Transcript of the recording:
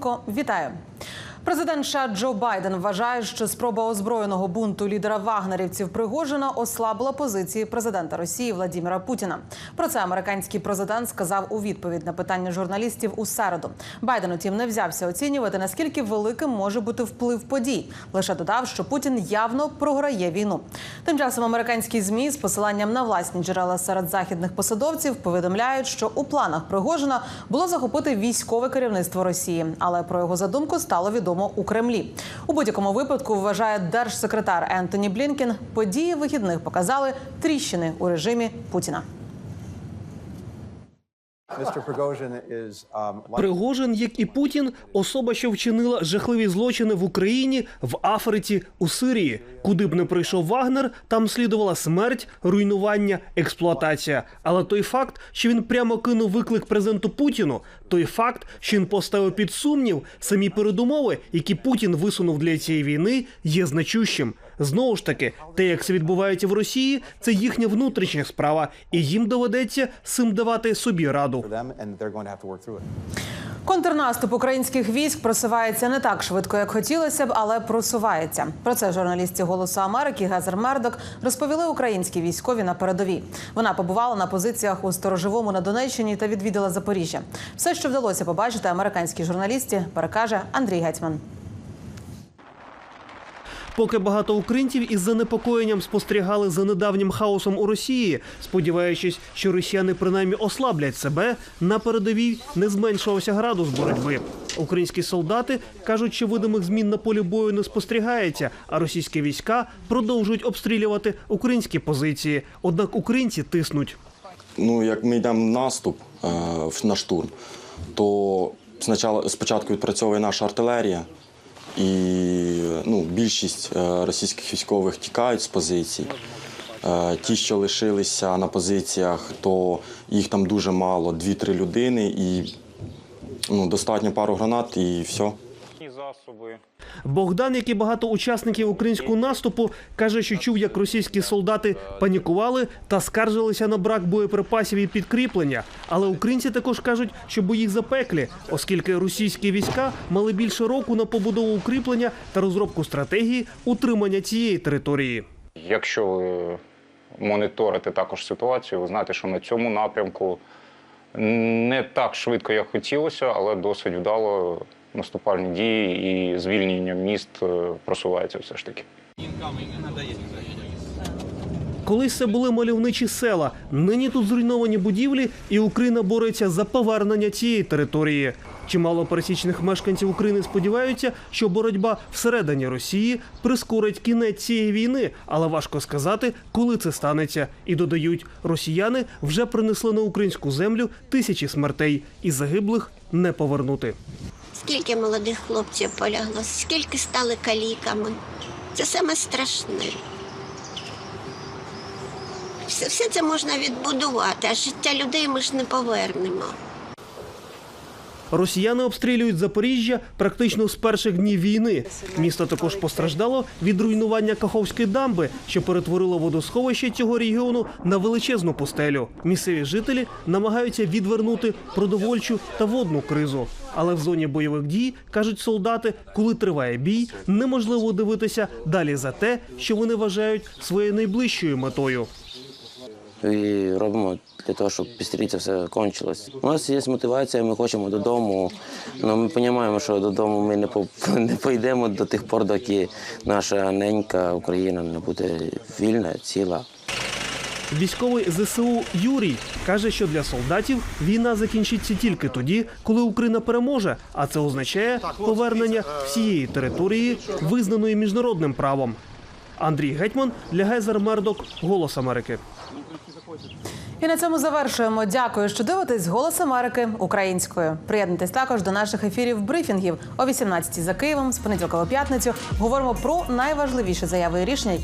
Романко, вітаю. Президент США Джо Байден вважає, що спроба озброєного бунту лідера вагнерівців Пригожина ослабила позиції президента Росії Владіміра Путіна. Про це американський президент сказав у відповідь на питання журналістів у середу. Байден, утім, не взявся оцінювати наскільки великим може бути вплив подій. Лише додав, що Путін явно програє війну. Тим часом американські змі з посиланням на власні джерела серед західних посадовців повідомляють, що у планах Пригожина було захопити військове керівництво Росії, але про його задумку стало відомо у Кремлі. У будь-якому випадку вважає держсекретар Ентоні Блінкен. Події вихідних показали тріщини у режимі Путіна. Пригожин, як і Путін, особа, що вчинила жахливі злочини в Україні, в Африці, у Сирії. Куди б не прийшов Вагнер, там слідувала смерть, руйнування, експлуатація. Але той факт, що він прямо кинув виклик президенту Путіну, той факт, що він поставив під сумнів самі передумови, які Путін висунув для цієї війни, є значущим. Знову ж таки, те, як це відбувається в Росії, це їхня внутрішня справа, і їм доведеться цим давати собі раду. Контрнаступ українських військ просувається не так швидко, як хотілося б, але просувається. Про це журналістці Голосу Америки Гезер Мердок розповіли українські військові на передовій. Вона побувала на позиціях у сторожовому на Донеччині та відвідала Запоріжжя. Все, що вдалося побачити американській журналісті, перекаже Андрій Гетьман. Поки багато українців із занепокоєнням спостерігали за недавнім хаосом у Росії, сподіваючись, що росіяни принаймні ослаблять себе, на передовій не зменшувався градус боротьби. Українські солдати кажуть, що видимих змін на полі бою не спостерігається, а російські війська продовжують обстрілювати українські позиції. Однак українці тиснуть. Ну, як ми йдемо наступ е, на штурм, то спочатку відпрацьовує наша артилерія, і ну, більшість е, російських військових тікають з позицій. Е, ті, що лишилися на позиціях, то їх там дуже мало, 2-3 людини, і ну, достатньо пару гранат, і все. Засоби. Богдан, як і багато учасників українського наступу, каже, що чув, як російські солдати панікували та скаржилися на брак боєприпасів і підкріплення. Але українці також кажуть, що бої запеклі, оскільки російські війська мали більше року на побудову укріплення та розробку стратегії утримання цієї території. Якщо ви моніторите також ситуацію, ви знаєте, що на цьому напрямку не так швидко, як хотілося, але досить вдало наступальні дії і звільнення міст е, просувається все ж таки. Колись це були мальовничі села. Нині тут зруйновані будівлі, і Україна бореться за повернення цієї території. Чимало пересічних мешканців України сподіваються, що боротьба всередині Росії прискорить кінець цієї війни, але важко сказати, коли це станеться. І додають, росіяни вже принесли на українську землю тисячі смертей, і загиблих не повернути. Скільки молодих хлопців полягло, скільки стали каліками. Це саме страшне. Все, все це можна відбудувати, а життя людей ми ж не повернемо. Росіяни обстрілюють Запоріжжя практично з перших днів війни. Місто також постраждало від руйнування Каховської дамби, що перетворило водосховище цього регіону на величезну пустелю. Місцеві жителі намагаються відвернути продовольчу та водну кризу. Але в зоні бойових дій кажуть солдати, коли триває бій, неможливо дивитися далі за те, що вони вважають своєю найближчою метою. І робимо для того, щоб це все кончилось. У нас є мотивація, ми хочемо додому. але ми розуміємо, що додому ми не по- не пойдемо до тих пор, доки наша ненька Україна не буде вільна, ціла. Військовий ЗСУ Юрій каже, що для солдатів війна закінчиться тільки тоді, коли Україна переможе, а це означає повернення всієї території, визнаної міжнародним правом. Андрій Гетьман для Гезер Мердок, Голос Америки. І на цьому завершуємо. Дякую, що дивитесь «Голос Америки українською. Приєднуйтесь також до наших ефірів брифінгів о 18 за Києвом з понеділка по п'ятницю. Говоримо про найважливіші заяви і рішення, які